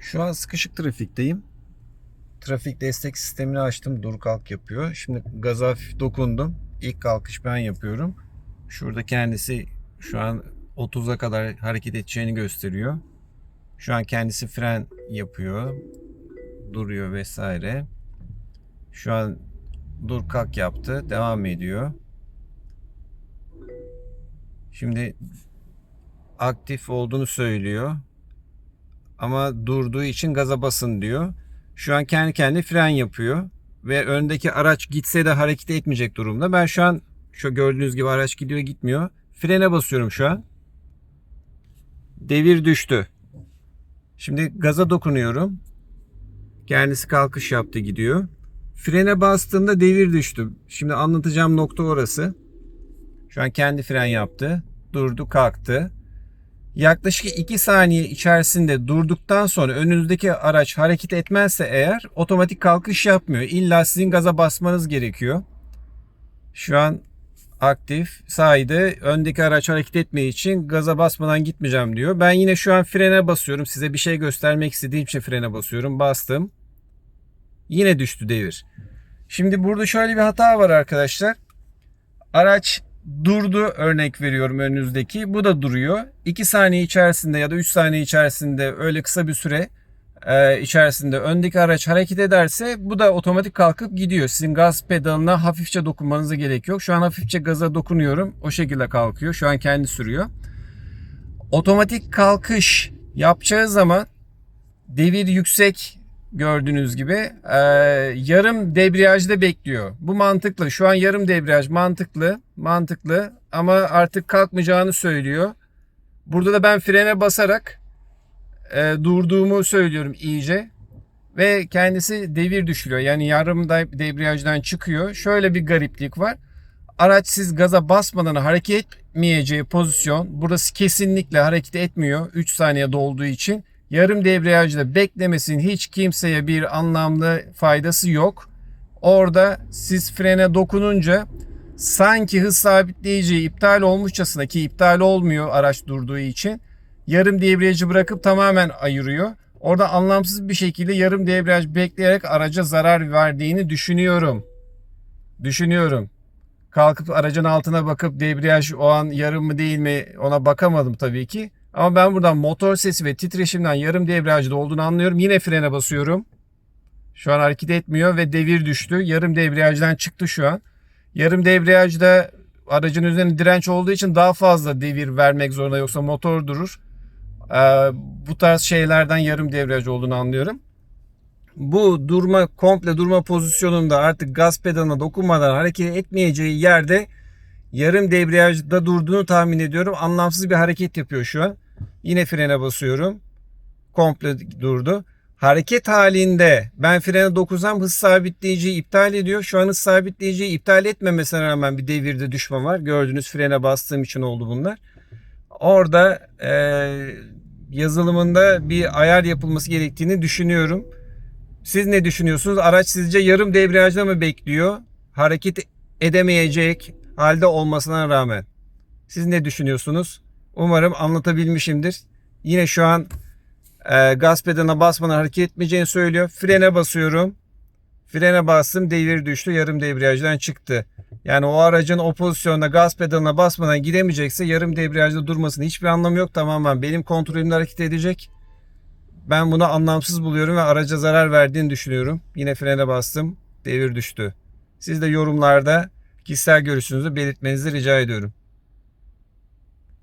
Şu an sıkışık trafikteyim. Trafik destek sistemini açtım. Dur kalk yapıyor. Şimdi gaza hafif dokundum. İlk kalkış ben yapıyorum. Şurada kendisi şu an 30'a kadar hareket edeceğini gösteriyor. Şu an kendisi fren yapıyor. Duruyor vesaire. Şu an dur kalk yaptı. Devam ediyor. Şimdi aktif olduğunu söylüyor. Ama durduğu için gaza basın diyor. Şu an kendi kendine fren yapıyor. Ve öndeki araç gitse de hareket etmeyecek durumda. Ben şu an şu gördüğünüz gibi araç gidiyor gitmiyor. Frene basıyorum şu an. Devir düştü. Şimdi gaza dokunuyorum. Kendisi kalkış yaptı gidiyor. Frene bastığımda devir düştü. Şimdi anlatacağım nokta orası. Şu an kendi fren yaptı. Durdu kalktı. Yaklaşık 2 saniye içerisinde durduktan sonra önünüzdeki araç hareket etmezse eğer otomatik kalkış yapmıyor. İlla sizin gaza basmanız gerekiyor. Şu an aktif saydı. Öndeki araç hareket etmeyi için gaza basmadan gitmeyeceğim diyor. Ben yine şu an frene basıyorum. Size bir şey göstermek istediğim için frene basıyorum. Bastım. Yine düştü devir. Şimdi burada şöyle bir hata var arkadaşlar. Araç durdu örnek veriyorum önünüzdeki. Bu da duruyor. 2 saniye içerisinde ya da 3 saniye içerisinde öyle kısa bir süre e, içerisinde öndeki araç hareket ederse bu da otomatik kalkıp gidiyor. Sizin gaz pedalına hafifçe dokunmanıza gerek yok. Şu an hafifçe gaza dokunuyorum. O şekilde kalkıyor. Şu an kendi sürüyor. Otomatik kalkış yapacağı zaman devir yüksek gördüğünüz gibi e, yarım debriyajda bekliyor. Bu mantıklı. Şu an yarım debriyaj mantıklı. Mantıklı ama artık kalkmayacağını söylüyor. Burada da ben frene basarak e, durduğumu söylüyorum iyice. Ve kendisi devir düşürüyor. Yani yarım da debriyajdan çıkıyor. Şöyle bir gariplik var. Araç siz gaza basmadan hareket etmeyeceği pozisyon. Burası kesinlikle hareket etmiyor. 3 saniye dolduğu için yarım debriyajda beklemesinin hiç kimseye bir anlamlı faydası yok. Orada siz frene dokununca sanki hız sabitleyici iptal olmuşçasına ki iptal olmuyor araç durduğu için yarım debriyajı bırakıp tamamen ayırıyor. Orada anlamsız bir şekilde yarım debriyaj bekleyerek araca zarar verdiğini düşünüyorum. Düşünüyorum. Kalkıp aracın altına bakıp debriyaj o an yarım mı değil mi ona bakamadım tabii ki. Ama ben buradan motor sesi ve titreşimden yarım debriyajda olduğunu anlıyorum. Yine frene basıyorum. Şu an hareket etmiyor ve devir düştü. Yarım debriyajdan çıktı şu an. Yarım debriyajda aracın üzerinde direnç olduğu için daha fazla devir vermek zorunda yoksa motor durur. Ee, bu tarz şeylerden yarım debriyaj olduğunu anlıyorum. Bu durma komple durma pozisyonunda artık gaz pedalına dokunmadan hareket etmeyeceği yerde yarım debriyajda durduğunu tahmin ediyorum. Anlamsız bir hareket yapıyor şu an. Yine frene basıyorum. Komple durdu. Hareket halinde ben frene dokunsam hız sabitleyiciyi iptal ediyor. Şu an hız sabitleyiciyi iptal etmemesine rağmen bir devirde düşme var. Gördüğünüz frene bastığım için oldu bunlar. Orada e, yazılımında bir ayar yapılması gerektiğini düşünüyorum. Siz ne düşünüyorsunuz? Araç sizce yarım debriyajda mı bekliyor? Hareket edemeyecek halde olmasına rağmen. Siz ne düşünüyorsunuz? Umarım anlatabilmişimdir. Yine şu an e, gaz pedalına basmadan hareket etmeyeceğini söylüyor. Frene basıyorum. Frene bastım devir düştü. Yarım debriyajdan çıktı. Yani o aracın o pozisyonda gaz pedalına basmadan gidemeyecekse yarım debriyajda durmasının hiçbir anlamı yok. Tamamen benim kontrolümde hareket edecek. Ben bunu anlamsız buluyorum ve araca zarar verdiğini düşünüyorum. Yine frene bastım. Devir düştü. Siz de yorumlarda kişisel görüşünüzü belirtmenizi rica ediyorum.